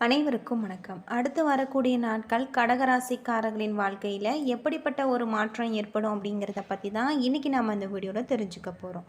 அனைவருக்கும் வணக்கம். அடுத்து வரக்கூடிய நாட்கள் கடகராசிக்காரர்களின் வாழ்க்கையில் எப்படிப்பட்ட ஒரு மாற்றம் ஏற்படும் அப்படிங்கிறத பற்றி தான் இன்றைக்கி நம்ம அந்த வீடியோவில் தெரிஞ்சுக்க போகிறோம்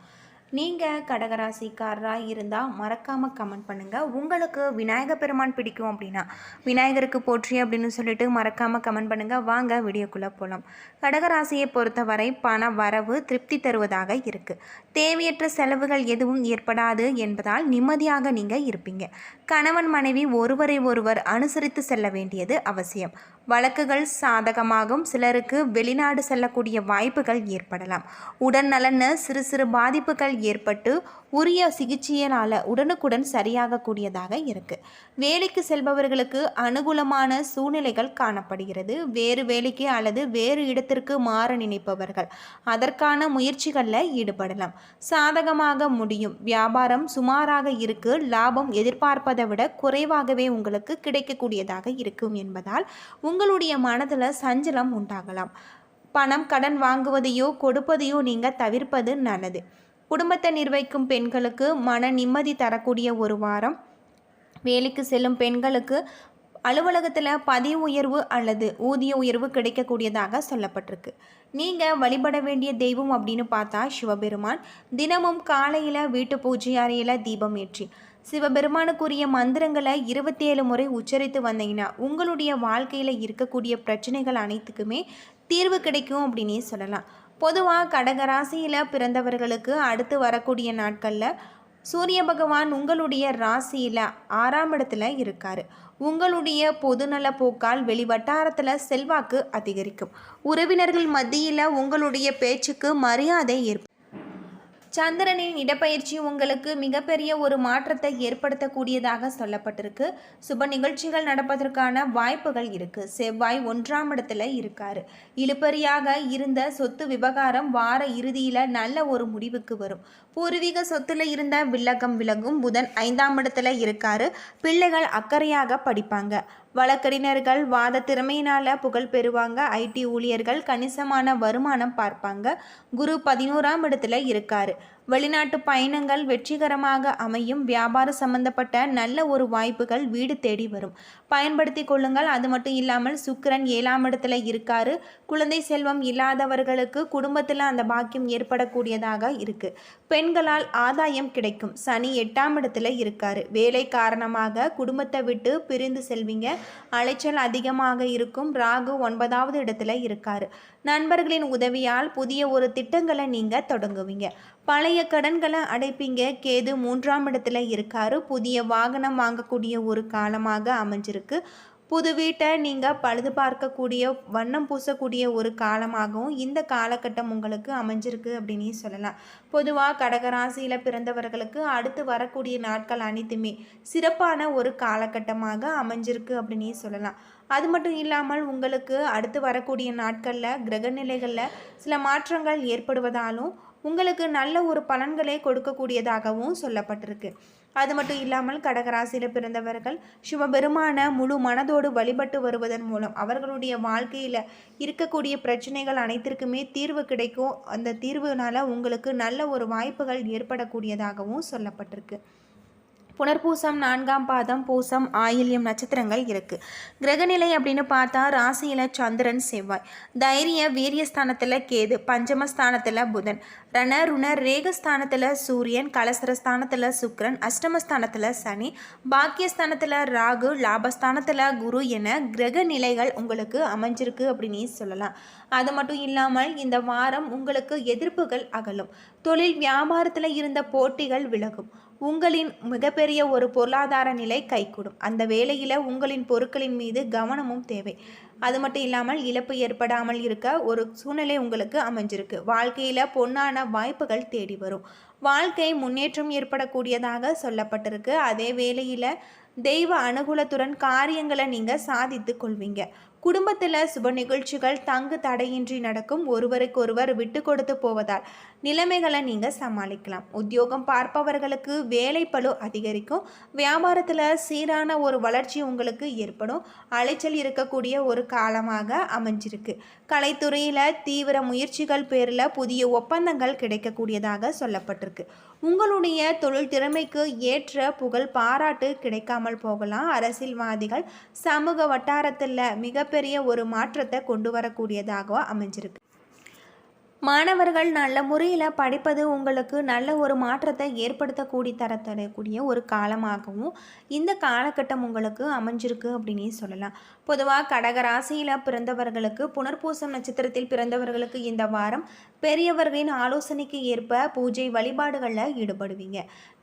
நீங்கள் கடகராசிக்காரராக இருந்தால் மறக்காமல் கமெண்ட் பண்ணுங்கள் உங்களுக்கு விநாயகர் பெருமான் பிடிக்கும் அப்படின்னா விநாயகருக்கு போற்றி அப்படின்னு சொல்லிட்டு மறக்காமல் கமெண்ட் பண்ணுங்கள் வாங்க வீடியோக்குள்ளே போகலாம் கடகராசியை பொறுத்தவரை பண வரவு திருப்தி தருவதாக இருக்குது தேவையற்ற செலவுகள் எதுவும் ஏற்படாது என்பதால் நிம்மதியாக நீங்கள் இருப்பீங்க. கணவன் மனைவி ஒருவரை ஒருவர் அனுசரித்து செல்ல வேண்டியது அவசியம். வழக்குகள் சாதகமாகும். சிலருக்கு வெளிநாடு செல்லக்கூடிய வாய்ப்புகள் ஏற்படலாம். உடல் நலன சிறு சிறு பாதிப்புகள் ஏற்பட்டு உரிய சிகிச்சையினால் உடனுக்குடன் சரியாகக்கூடியதாக இருக்குது வேலைக்கு செல்பவர்களுக்கு அனுகூலமான சூழ்நிலைகள் காணப்படுகிறது. வேறு வேலைக்கு அல்லது வேறு இடத்திற்கு மாற நினைப்பவர்கள் அதற்கான முயற்சிகளில் ஈடுபடலாம். சாதகமாக முடியும். வியாபாரம் சுமாராக இருக்கு. லாபம் எதிர்பார்ப்பதை விட குறைவாகவே உங்களுக்கு கிடைக்கக்கூடியதாக இருக்கும் என்பதால் உங்கள் உங்களுடைய மனதில் சஞ்சலம் உண்டாகலாம். பணம் கடன் வாங்குவதையோ கொடுப்பதையோ நீங்கள் தவிர்ப்பது நல்லது. குடும்பத்தை நிர்வகிக்கும் பெண்களுக்கு மன நிம்மதி தரக்கூடிய ஒரு வாரம். வேலைக்கு செல்லும் பெண்களுக்கு அலுவலகத்தில் பதவி உயர்வு அல்லது ஊதிய உயர்வு கிடைக்கக்கூடியதாக சொல்லப்பட்டிருக்கு. நீங்கள் வழிபட வேண்டிய தெய்வம் அப்படின்னு பார்த்தா சிவபெருமான். தினமும் காலையில் வீட்டு பூஜை அறையில் தீபம் ஏற்றி சிவபெருமானுக்குரிய மந்திரங்களை இருபத்தேழு முறை உச்சரித்து வந்தீங்கன்னா உங்களுடைய வாழ்க்கையில் இருக்கக்கூடிய பிரச்சனைகள் அனைத்துக்குமே தீர்வு கிடைக்கும் அப்படின்னே சொல்லலாம். பொதுவாக கடகராசியில் பிறந்தவர்களுக்கு அடுத்து வரக்கூடிய நாட்களில் சூரிய பகவான் உங்களுடைய ராசியில் ஆறாம் இடத்துல இருக்கார். உங்களுடைய பொதுநல போக்கால் வெளிவட்டாரத்தில் செல்வாக்கு அதிகரிக்கும். உறவினர்கள் மத்தியில் உங்களுடைய பேச்சுக்கு மரியாதை ஏற்படும் சந்திரனின் இடப்பயிற்சி உங்களுக்கு மிகப்பெரிய ஒரு மாற்றத்தை ஏற்படுத்தக்கூடியதாக சொல்லப்பட்டிருக்கு. சுப நிகழ்ச்சிகள் நடப்பதற்கான வாய்ப்புகள் இருக்கு. செவ்வாய் ஒன்றாம் இடத்துல இருக்காரு. இழுபறியாக இருந்த சொத்து விவகாரம் வார இறுதியில் நல்ல ஒரு முடிவுக்கு வரும். பூர்வீக சொத்துல இருந்த வில்லகம் விலகும் புதன் ஐந்தாம் இடத்துல இருக்காரு. பிள்ளைகள் அக்கறையாக படிப்பாங்க. வழக்கறிஞர்கள் வாத திறமையினால் புகழ் பெறுவாங்க. ஐடி ஊழியர்கள் கணிசமான வருமானம் பார்ப்பாங்க. குரு பதினோராம் இடத்துல இருக்காரு. வெளிநாட்டு பயணங்கள் வெற்றிகரமாக அமையும். வியாபாரம் சம்பந்தப்பட்ட நல்ல ஒரு வாய்ப்புகள் வீடு தேடி வரும். பயன்படுத்தி கொள்ளுங்கள். அது மட்டும் இல்லாமல் சுக்கரன் ஏழாம் இடத்துல இருக்காரு. குழந்தை செல்வம் இல்லாதவர்களுக்கு குடும்பத்தில் அந்த பாக்கியம் ஏற்படக்கூடியதாக இருக்கு. பெண்களால் ஆதாயம் கிடைக்கும். சனி எட்டாம் இடத்துல இருக்காரு. வேலை காரணமாக குடும்பத்தை விட்டு பிரிந்து செல்வீங்க. அலைச்சல் அதிகமாக இருக்கும். ராகு ஒன்பதாவது இடத்துல இருக்காரு. நண்பர்களின் உதவியால் புதிய ஒரு திட்டங்களை நீங்கள் தொடங்குவீங்க. பழைய பழைய கடன்களை அடைப்பீங்க. கேது மூன்றாம் இடத்துல இருக்காரு. புதிய வாகனம் வாங்கக்கூடிய ஒரு காலமாக அமைஞ்சிருக்கு. புது வீட்டை நீங்கள் பழுது பார்க்கக்கூடிய வண்ணம் பூசக்கூடிய ஒரு காலமாகவும் இந்த காலகட்டம் உங்களுக்கு அமைஞ்சிருக்கு அப்படின்னு சொல்லலாம். பொதுவாக கடகராசியில் பிறந்தவர்களுக்கு அடுத்து வரக்கூடிய நாட்கள் அனைத்துமே சிறப்பான ஒரு காலகட்டமாக அமைஞ்சிருக்கு அப்படின்னு சொல்லலாம். அது மட்டும் இல்லாமல் உங்களுக்கு அடுத்து வரக்கூடிய நாட்களில் கிரகநிலைகளில் சில மாற்றங்கள் ஏற்படுவதாலும் உங்களுக்கு நல்ல ஒரு பலன்களை கொடுக்கக்கூடியதாகவும் சொல்லப்பட்டிருக்கு. அது மட்டும் இல்லாமல் கடகராசியில் பிறந்தவர்கள் சிவபெருமான முழு மனதோடு வழிபட்டு வருவதன் மூலம் அவர்களுடைய வாழ்க்கையில் இருக்கக்கூடிய பிரச்சனைகள் அனைத்திற்குமே தீர்வு கிடைக்கும். அந்த தீர்வுனால உங்களுக்கு நல்ல ஒரு வாய்ப்புகள் ஏற்படக்கூடியதாகவும் சொல்லப்பட்டிருக்கு. புனர்பூசம் நான்காம் பாதம் பூசம் ஆயில்யம் நட்சத்திரங்கள் இருக்குது கிரகநிலை அப்படின்னு பார்த்தா ராசியில் சந்திரன் செவ்வாய். தைரிய வீரியஸ்தானத்தில் கேது பஞ்சமஸ்தானத்தில் புதன். ரண ருண ரேகஸ்தானத்தில் சூரியன் கலசரஸ்தானத்தில் சுக்ரன் அஷ்டமஸ்தானத்தில் சனி பாக்கியஸ்தானத்தில் ராகு லாபஸ்தானத்தில் குரு என கிரக நிலைகள் உங்களுக்கு அமைஞ்சிருக்கு அப்படின்னு சொல்லலாம். அது மட்டும் இல்லாமல் இந்த வாரம் உங்களுக்கு எதிர்ப்புகள் அகலும். தொழில் வியாபாரத்தில் இருந்த போட்டிகள் விலகும். உங்களின் மிகப்பெரிய ஒரு பொருளாதார நிலை கைகூடும். அந்த வேளையில் உங்களின் பொருட்களின் மீது கவனமும் தேவை. அது மட்டும் இல்லாமல் இழப்பு ஏற்படாமல் இருக்க ஒரு சூழ்நிலை உங்களுக்கு அமைஞ்சிருக்கு. வாழ்க்கையில் பொன்னான வாய்ப்புகள் தேடி வரும். வாழ்க்கை முன்னேற்றம் ஏற்படக்கூடியதாக சொல்லப்பட்டிருக்கு. அதே வேளையில் தெய்வ அனுகூலத்துடன் காரியங்களை நீங்கள் சாதித்து கொள்வீங்க. குடும்பத்தில் சுப நிகழ்ச்சிகள் தங்கு தடையின்றி நடக்கும் ஒருவருக்கொருவர் விட்டு கொடுத்து போவதால் நிலைமைகளை நீங்கள் சமாளிக்கலாம். உத்தியோகம் பார்ப்பவர்களுக்கு வேலை பளு அதிகரிக்கும். வியாபாரத்தில் சீரான ஒரு வளர்ச்சி உங்களுக்கு ஏற்படும். அலைச்சல் இருக்கக்கூடிய ஒரு காலமாக அமைஞ்சிருக்கு. கலைத்துறையில் தீவிர முயற்சிகள் பேரில் புதிய ஒப்பந்தங்கள் கிடைக்கக்கூடியதாக சொல்லப்பட்டிருக்கு. உங்களுடைய தொழில் திறமைக்கு ஏற்ற புகழ் பாராட்டு கிடைக்காமல் போகலாம். அரசியல்வாதிகள் சமூக வட்டாரத்தில் மிகப்பெரிய ஒரு மாற்றத்தை கொண்டு வரக்கூடியதாக அமைஞ்சிருக்கு. மாணவர்கள் நல்ல முறையில் படிப்பது உங்களுக்கு நல்ல ஒரு மாற்றத்தை ஏற்படுத்தக்கூடி தர தரக்கூடிய ஒரு காலமாகவும் இந்த காலகட்டம் உங்களுக்கு அமைஞ்சிருக்கு அப்படின்னே சொல்லலாம். பொதுவாக கடக ராசியில் பிறந்தவர்களுக்கு புனர்பூசம் நட்சத்திரத்தில் பிறந்தவர்களுக்கு இந்த வாரம் பெரியவர்களின் ஆலோசனைக்கு ஏற்ப பூஜை வழிபாடுகளில் ஈடுபடுவீங்க.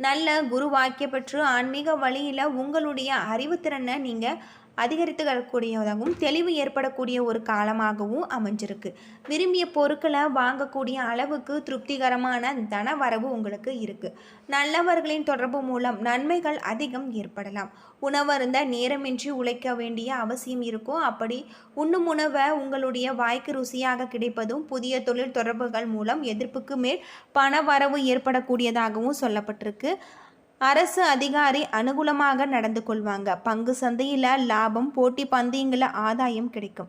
நல்ல குரு வாக்கிய பெற்று ஆன்மீக வழியில் உங்களுடைய அறிவுத்திறனை நீங்கள் அதிகரித்து வரக்கூடியதாகவும் தெளிவு ஏற்படக்கூடிய ஒரு காலமாகவும் அமைஞ்சிருக்கு. விரும்பிய பொருட்களை வாங்கக்கூடிய அளவுக்கு திருப்திகரமான தன வரவு உங்களுக்கு இருக்குது நல்லவர்களின் தொடர்பு மூலம் நன்மைகள் அதிகம் ஏற்படலாம். உணவருந்த நேரமின்றி உழைக்க வேண்டிய அவசியம் இருக்கும் அப்படி உண்ணும் உணவை உங்களுடைய வாய்க்கு ருசியாக கிடைப்பதும் புதிய தொழில் தொடர்புகள் மூலம் எதிர்ப்புக்கு மேல் பண வரவு ஏற்படக்கூடியதாகவும் சொல்லப்பட்டிருக்கு. அரசு அதிகாரி அனுகூலமாக நடந்து கொள்வாங்க. பங்கு சந்தையில் லாபம் போட்டி பந்தயங்களில் ஆதாயம் கிடைக்கும்.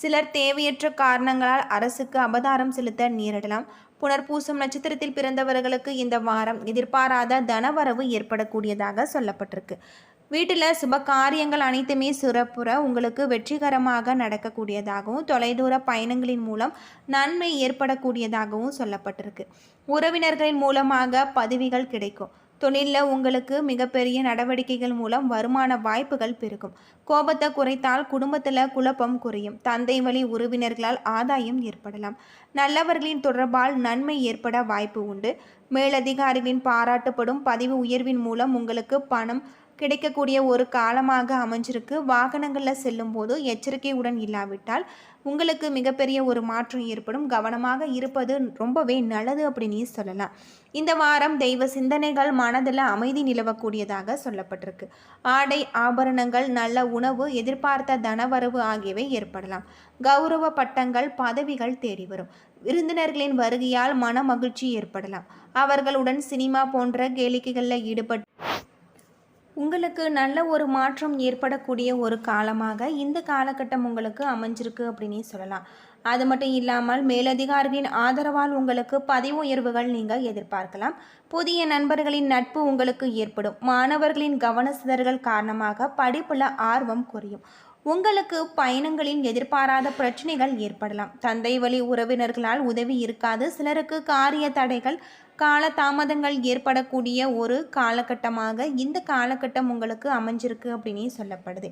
சிலர் தேவையற்ற காரணங்களால் அரசுக்கு அபதாரம் செலுத்த நேரிடலாம். புனர்பூசம் நட்சத்திரத்தில் பிறந்தவர்களுக்கு இந்த வாரம் எதிர்பாராத தனவரவு ஏற்படக்கூடியதாக சொல்லப்பட்டிருக்கு. வீட்டில் சுப காரியங்கள் அனைத்துமே சிறப்புற உங்களுக்கு வெற்றிகரமாக நடக்கக்கூடியதாகவும் தொலைதூர பயணங்களின் மூலம் நன்மை ஏற்படக்கூடியதாகவும் சொல்லப்பட்டிருக்கு. உறவினர்களின் மூலமாக பதவிகள் கிடைக்கும். தொழிலில் உங்களுக்கு மிகப்பெரிய நடவடிக்கைகள் மூலம் வருமான வாய்ப்புகள் பெருகும். கோபத்தை குறைத்தால் குடும்பத்தில் குழப்பம் குறையும். தந்தை வழி உறவினர்களால் ஆதாயம் ஏற்படலாம். நல்லவர்களின் தொடர்பால் நன்மை ஏற்பட வாய்ப்பு உண்டு. மேலதிகாரிகளின் பாராட்டப்படும் பதிவு உயர்வின் மூலம் உங்களுக்கு பணம் கிடைக்கக்கூடிய ஒரு காலமாக அமைஞ்சிருக்கு. வாகனங்களில் செல்லும்போது எச்சரிக்கையுடன் இல்லாவிட்டால் உங்களுக்கு மிகப்பெரிய ஒரு மாற்றம் ஏற்படும். கவனமாக இருப்பது ரொம்பவே நல்லது அப்படின்னு சொல்லலாம். இந்த வாரம் தெய்வ சிந்தனைகள் மனதில் அமைதி நிலவக்கூடியதாக சொல்லப்பட்டிருக்கு. ஆடை ஆபரணங்கள் நல்ல உணவு எதிர்பார்த்த தனவரவு ஆகியவை ஏற்படலாம். கௌரவ பட்டங்கள் பதவிகள் தேடி வரும். விருந்தினர்களின் வருகையால் மன மகிழ்ச்சி ஏற்படலாம். அவர்களுடன் சினிமா போன்ற கேளிக்கைகளில் ஈடுபட்டு உங்களுக்கு நல்ல ஒரு மாற்றம் ஏற்படக்கூடிய ஒரு காலமாக இந்த காலகட்டம் உங்களுக்கு அமைஞ்சிருக்கு அப்படின்னே சொல்லலாம். அது மட்டும் இல்லாமல் மேலதிகாரிகளின் ஆதரவால் உங்களுக்கு பதவி உயர்வுகள் நீங்கள் எதிர்பார்க்கலாம். புதிய நண்பர்களின் நட்பு உங்களுக்கு ஏற்படும். மாணவர்களின் கவன சிதறல் காரணமாக படிப்புல ஆர்வம் குறையும். உங்களுக்கு பயணங்களின் எதிர்பாராத பிரச்சனைகள் ஏற்படலாம். தந்தை வழி உறவினர்களால் உதவி இருக்காது. சிலருக்கு காரிய தடைகள் கால தாமதங்கள் ஏற்படக்கூடிய ஒரு காலகட்டமாக இந்த காலகட்டம் உங்களுக்கு அமைஞ்சிருக்கு அப்படின்னு சொல்லப்படுது.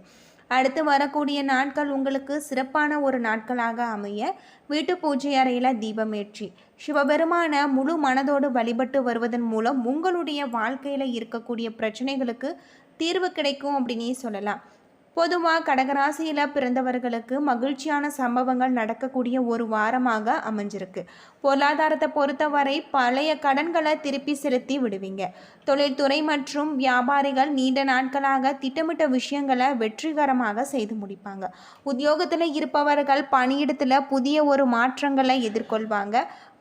அடுத்து வரக்கூடிய நாட்கள் உங்களுக்கு சிறப்பான ஒரு நாட்களாக அமைய வீட்டு பூஜை அறையில் தீபமேற்றி சிவபெருமான முழு மனதோடு வழிபட்டு வருவதன் மூலம் உங்களுடைய வாழ்க்கையில் இருக்கக்கூடிய பிரச்சனைகளுக்கு தீர்வு கிடைக்கும் அப்படின்னே சொல்லலாம். பொதுவாக கடகராசியில் பிறந்தவர்களுக்கு மகிழ்ச்சியான சம்பவங்கள் நடக்கக்கூடிய ஒரு வாரமாக அமைஞ்சிருக்கு. பொருளாதாரத்தை பொறுத்தவரை பழைய கடன்களை திருப்பி செலுத்தி விடுவீங்க. தொழில்துறை மற்றும் வியாபாரிகள் நீண்ட நாட்களாக திட்டமிட்ட விஷயங்களை வெற்றிகரமாக செய்து முடிப்பாங்க. உத்தியோகத்தில் இருப்பவர்கள் பணியிடத்தில் புதிய ஒரு மாற்றங்களை எதிர்கொள்வாங்க.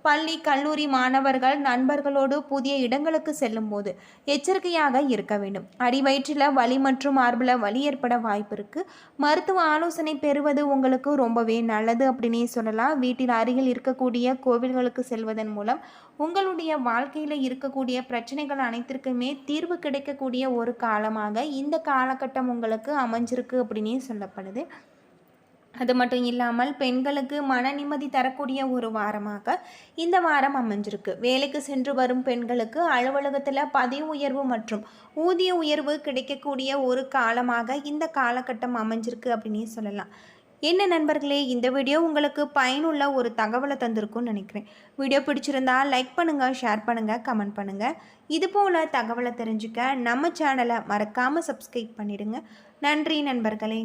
பள்ளி கல்லூரி மாணவர்கள் நண்பர்களோடு புதிய இடங்களுக்கு செல்லும் போது எச்சரிக்கையாக இருக்க வேண்டும். அடிவயிற்றில் வலி மற்றும் மார்பில் வலி ஏற்பட வாய்ப்பு இருக்குது மருத்துவ ஆலோசனை பெறுவது உங்களுக்கு ரொம்பவே நல்லது அப்படின்னே சொல்லலாம். வீட்டில் அருகில் இருக்கக்கூடிய கோவில்களுக்கு செல்வதன் மூலம் உங்களுடைய வாழ்க்கையில் இருக்கக்கூடிய பிரச்சனைகள் அனைத்திற்குமே தீர்வு கிடைக்கக்கூடிய ஒரு காலமாக இந்த காலகட்டம் உங்களுக்கு அமைஞ்சிருக்கு அப்படின்னே சொல்லப்படுது. அது மட்டும் இல்லாமல் பெண்களுக்கு மன நிம்மதி தரக்கூடிய ஒரு வாரமாக இந்த வாரம் அமைஞ்சிருக்கு. வேலைக்கு சென்று வரும் பெண்களுக்கு அலுவலகத்தில் பதவி உயர்வு மற்றும் ஊதிய உயர்வு கிடைக்கக்கூடிய ஒரு காலமாக இந்த காலகட்டம் அமைஞ்சிருக்கு அப்படின்னு சொல்லலாம். என்ன நண்பர்களே இந்த வீடியோ உங்களுக்கு பயனுள்ள ஒரு தகவலை தந்திருக்கும்னு நினைக்கிறேன். வீடியோ பிடிச்சிருந்தா லைக் பண்ணுங்கள் ஷேர் பண்ணுங்கள் கமெண்ட் பண்ணுங்கள் இது போல் தகவலை தெரிஞ்சுக்க நம்ம சேனலை மறக்காமல் சப்ஸ்கிரைப் பண்ணிடுங்க. நன்றி நண்பர்களே.